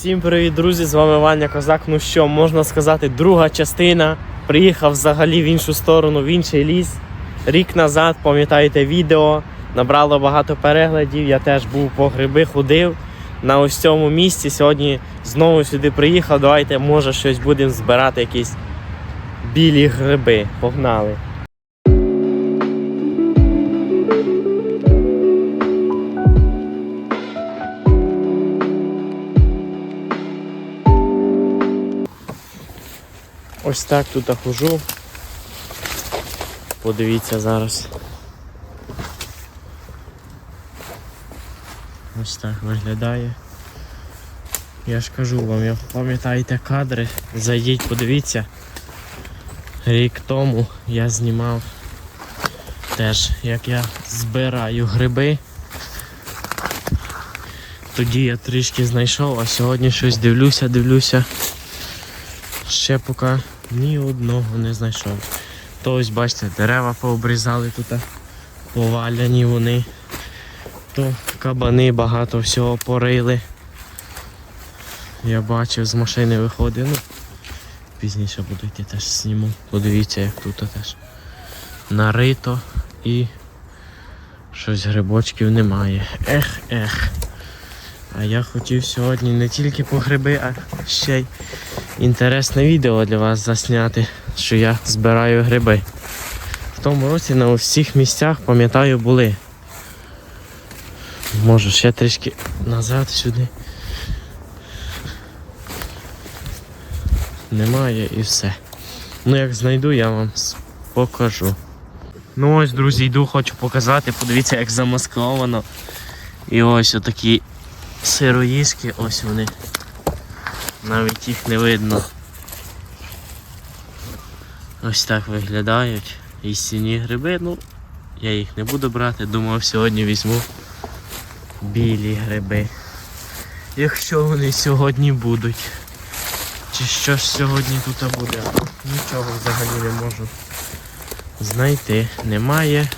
Всім привіт, друзі! З вами Ваня Козак. Ну що, можна сказати, друга частина. Приїхав взагалі в іншу сторону, в інший ліс. Рік назад, пам'ятаєте, відео набрало багато переглядів. Я теж був по гриби, ходив на ось цьому місці. Сьогодні знову сюди приїхав. Давайте, може, щось будемо збирати, якісь білі гриби. Погнали! Ось так тут хожу. Подивіться зараз. Ось так виглядає. Я ж кажу вам, як пам'ятаєте кадри, зайдіть, подивіться. Рік тому я знімав теж, як я збираю гриби. Тоді я трішки знайшов, а сьогодні щось дивлюся, дивлюся. Ще поки ні одного не знайшов. То ось бачите, дерева пообрізали тут, поваляні вони. То кабани багато всього порили. Я бачив, з машини виходив. Ну, пізніше буду йти теж зніму. Подивіться, як тут теж нарито і щось грибочків немає. Ех, ех. А я хотів сьогодні не тільки по гриби, а ще й інтересне відео для вас засняти, що я збираю гриби. В тому році на всіх місцях, пам'ятаю, були. Можу ще трішки назад сюди. Немає і все. Ну як знайду, я вам покажу. Ну ось, друзі, йду, хочу показати. Подивіться, як замасковано. І ось отакі сироїшки, ось вони. Навіть їх не видно. Ось так виглядають. І сіні гриби, ну, я їх не буду брати, думав сьогодні візьму білі гриби. Якщо вони сьогодні будуть. Чи що ж сьогодні тут буде? Нічого взагалі не можу знайти. Немає.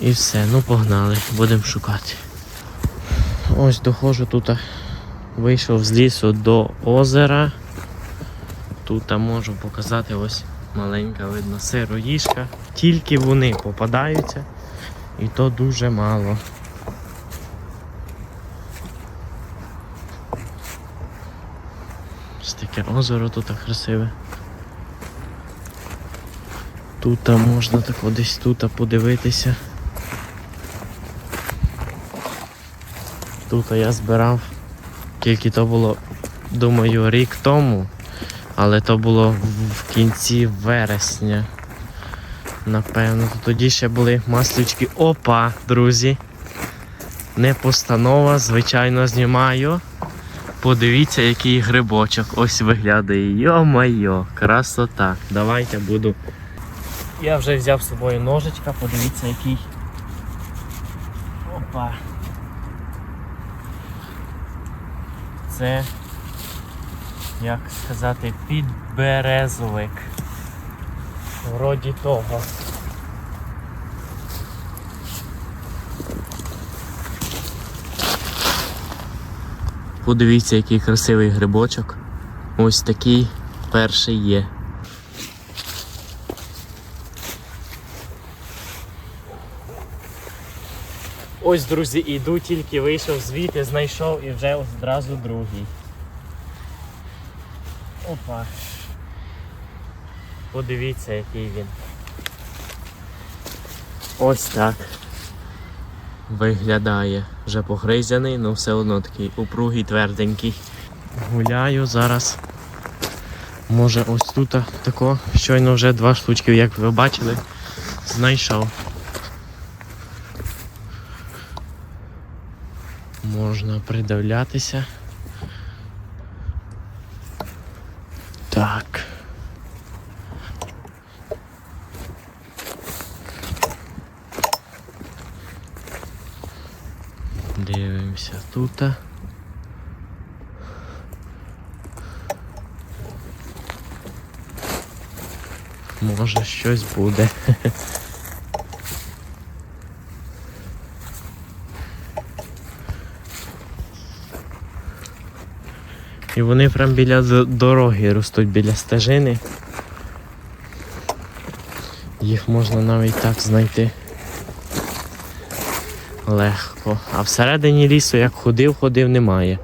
І все, ну погнали, будемо шукати. Ось доходжу тут. Вийшов з лісу до озера. Тут можу показати ось маленька видно сироїшка. Тільки вони попадаються і то дуже мало. Ось таке озеро тут красиве. Тут можна так десь тут подивитися. Тут я збирав, тільки то було, думаю, рік тому, але то було в- кінці вересня. Напевно, то тоді ще були маслючки. Опа, друзі. Не постанова, звичайно, знімаю. Подивіться, який грибочок. Ось виглядає. Йо-майо, красота. Давайте буду. Я вже взяв з собою ножичка, подивіться, який. Опа. Це, як сказати, підберезовик. Вроді того. Подивіться, який красивий грибочок. Ось такий перший є. Ось, друзі, іду, тільки вийшов звідти, знайшов і вже одразу другий. Опа. Подивіться, який він. Ось так. Виглядає. Вже погризяний, але все одно такий упругий, тверденький. Гуляю зараз. Може ось тут тако, щойно вже два штучки, як ви бачили, знайшов. Можна придивлятися. Так. Дивимося тут. Може щось буде. І вони прям біля дороги ростуть біля стежини. Їх можна навіть так знайти. Легко. А всередині лісу, як ходив, ходив, немає.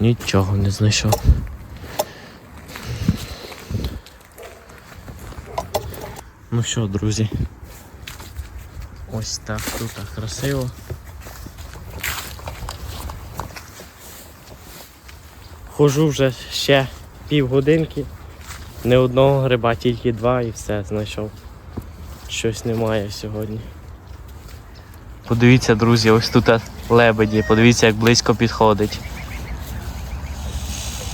Нічого не знайшов. Ну що, друзі. Ось так тут красиво. Хожу вже ще півгодинки. Не одного гриба, тільки два і все знайшов. Щось немає сьогодні. Подивіться, друзі, ось тут лебеді, подивіться, як близько підходить.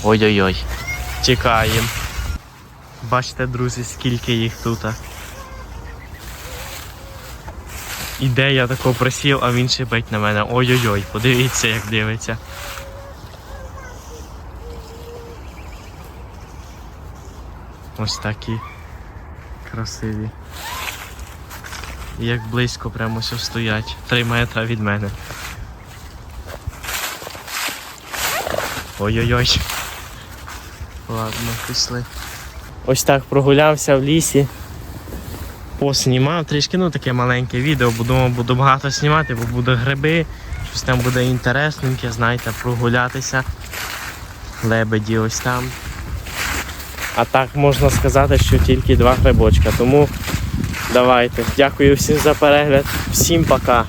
Ой-ой-ой. Чекаємо. Бачите, друзі, скільки їх тут. Іде я тако присів, а він шипить на мене. Ой-ой-ой, подивіться, як дивиться. Ось такі красиві. Як близько прямо все стоять. Три метри від мене. Ой-ой-ой. Ладно, пішли. Ось так прогулявся в лісі. Поснімав трішки, ну таке маленьке відео, бо думав, буду багато знімати, бо будуть гриби, щось там буде інтересненьке, знаєте, прогулятися. Лебеді ось там. А так можна сказати, що тільки два грибочка. Тому давайте. Дякую всім за перегляд. Всім пока.